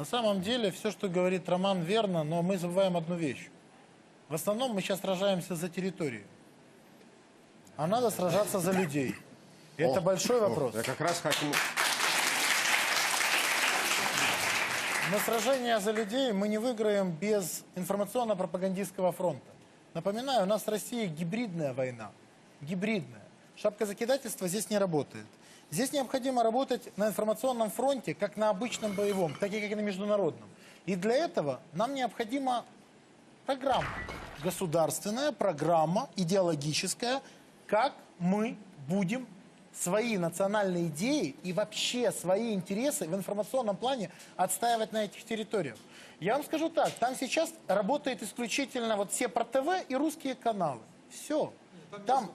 На самом деле, все, что говорит Роман, верно, но мы забываем одну вещь. В основном мы сейчас сражаемся за территорию. А надо сражаться за людей. И это большой вопрос. Я как раз хотел... Но сражение за людей мы не выиграем без информационно-пропагандистского фронта. Напоминаю, у нас в России гибридная война. Гибридная. Шапка закидательства здесь не работает. Здесь необходимо работать на информационном фронте, как на обычном боевом, так и как и на международном. И для этого нам необходима программа. Государственная программа, идеологическая, как мы будем свои национальные идеи и вообще свои интересы в информационном плане отстаивать на этих территориях. Я вам скажу так, там сейчас работает исключительно вот все про ТВ и русские каналы. Все. Там,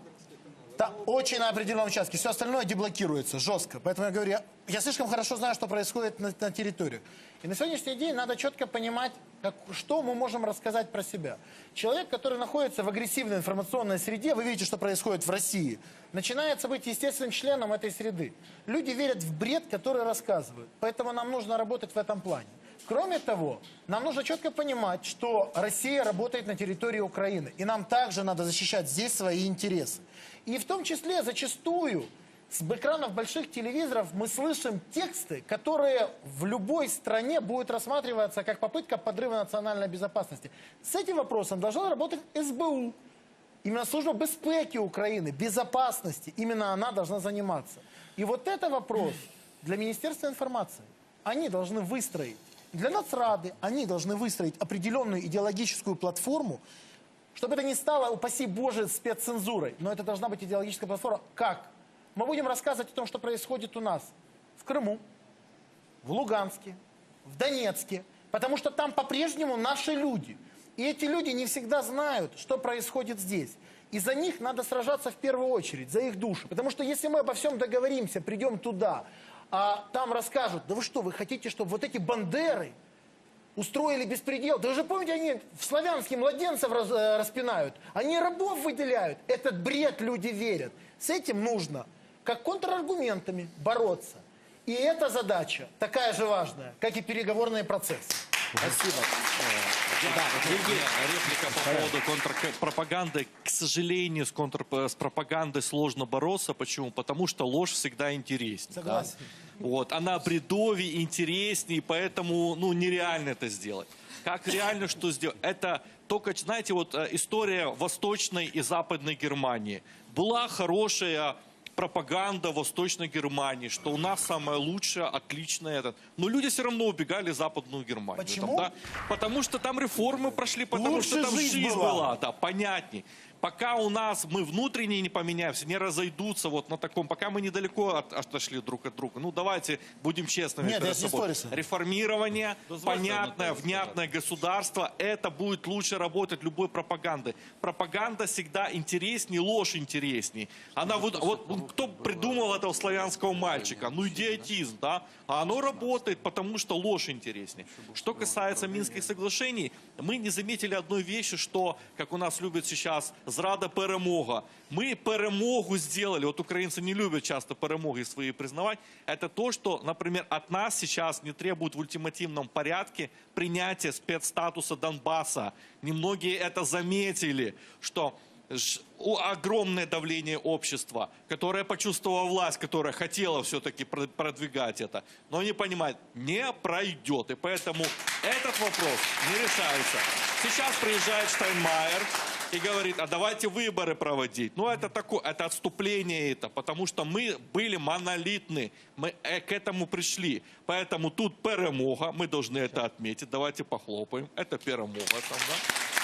там очень на определенном участке. Все остальное деблокируется жестко. Поэтому я говорю, я, я слишком хорошо знаю, что происходит на, на территориях. И на сегодняшний день надо четко понимать, как, что мы можем рассказать про себя. Человек, который находится в агрессивной информационной среде, вы видите, что происходит в России, начинается быть естественным членом этой среды. Люди верят в бред, который рассказывают. Поэтому нам нужно работать в этом плане. Кроме того, нам нужно четко понимать, что Россия работает на территории Украины. И нам также надо защищать здесь свои интересы. И в том числе зачастую с экранов больших телевизоров мы слышим тексты, которые в любой стране будут рассматриваться как попытка подрыва национальной безопасности. С этим вопросом должна работать СБУ. Именно служба безпеки Украины, безопасности, именно она должна заниматься. И вот это вопрос для Министерства информации. Они должны выстроить, для Нацрады, они должны выстроить определенную идеологическую платформу, чтобы это не стало, упаси Боже, спеццензурой. Но это должна быть идеологическая платформа. Как? Мы будем рассказывать о том, что происходит у нас в Крыму, в Луганске, в Донецке, потому что там по-прежнему наши люди. И эти люди не всегда знают, что происходит здесь. И за них надо сражаться в первую очередь, за их души. Потому что если мы обо всем договоримся, придем туда, а там расскажут, да вы что, вы хотите, чтобы вот эти бандеры устроили беспредел. Да вы же помните, они в славянские младенцев раз- э, распинают. Они рабов выделяют. Этот бред люди верят. С этим нужно, как контраргументами, бороться. И эта задача такая же важная, как и переговорный процесс. Спасибо. Евгений, реплика по поводу контрпропаганды. К сожалению, с, контр... с пропагандой сложно бороться. Почему? Потому что ложь всегда интереснее. Согласен. Вот, она бредовее, интереснее, поэтому ну, нереально это сделать. Как реально что сделать? Это только, знаете, вот э, история Восточной и Западной Германии. Была хорошая пропаганда Восточной Германии, что у нас самое лучшее, отличное. Это. Но люди все равно убегали в Западную Германию. Почему? Там, да? Потому что там реформы прошли, потому Лучше что там жизнь жизнь была. была, да, понятней. Пока у нас мы внутренне не поменяемся, не разойдутся вот на таком, пока мы недалеко от- отошли друг от друга. Ну давайте будем честными. Нет, перед не собой. вами. Реформирование, понятное, внятное государство, это будет лучше работать любой пропаганды. Пропаганда всегда интереснее, ложь интереснее. Она вот, вот ну, кто придумал этого славянского мальчика? Ну идиотизм, да? А оно работает, потому что ложь интереснее. Что касается Минских соглашений, мы не заметили одной вещи, что, как у нас любят сейчас, зрада перемога. Мы перемогу сделали, вот украинцы не любят часто перемоги свои признавать, это то, что, например, от нас сейчас не требуют в ультимативном порядке принятия спецстатуса Донбасса. Немногие это заметили, что огромное давление общества, которое почувствовало власть, которая хотела все-таки про- продвигать это, но они понимают, не пройдет. И поэтому этот вопрос не решается. Сейчас приезжает Штайнмайер и говорит, а давайте выборы проводить. Ну, это такое, это отступление это, потому что мы были монолитны, мы э, к этому пришли. Поэтому тут перемога, мы должны это отметить. Давайте похлопаем. Это перемога там, да?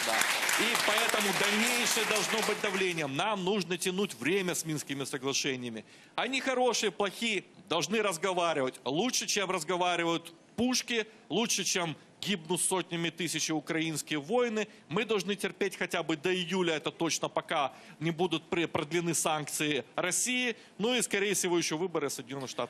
Да. И поэтому дальнейшее должно быть давлением. Нам нужно тянуть время с Минскими соглашениями. Они хорошие, плохие, должны разговаривать. Лучше, чем разговаривают пушки, лучше, чем гибнут сотнями тысяч украинские воины. Мы должны терпеть хотя бы до июля, это точно, пока не будут продлены санкции России. Ну и, скорее всего, еще выборы в Соединенных Штатах.